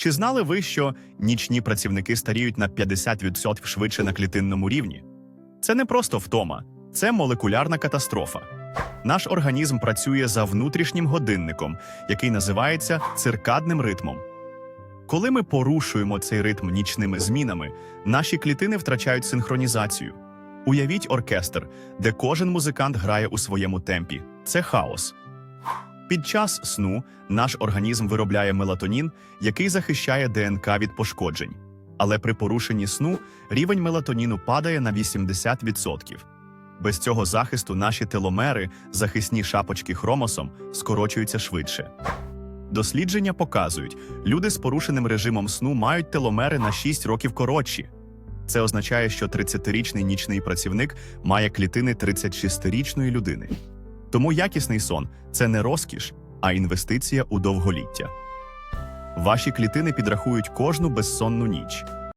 Чи знали ви, що нічні працівники старіють на 50% швидше на клітинному рівні? Це не просто втома, це молекулярна катастрофа. Наш організм працює за внутрішнім годинником, який називається циркадним ритмом. Коли ми порушуємо цей ритм нічними змінами, наші клітини втрачають синхронізацію. Уявіть оркестр, де кожен музикант грає у своєму темпі. Це хаос. Під час сну наш організм виробляє мелатонін, який захищає ДНК від пошкоджень. Але при порушенні сну рівень мелатоніну падає на 80%. Без цього захисту наші теломери, захисні шапочки хромосом, скорочуються швидше. Дослідження показують, люди з порушеним режимом сну мають теломери на 6 років коротші. Це означає, що 30-річний нічний працівник має клітини 36-річної людини. Тому якісний сон це не розкіш, а інвестиція у довголіття. Ваші клітини підрахують кожну безсонну ніч.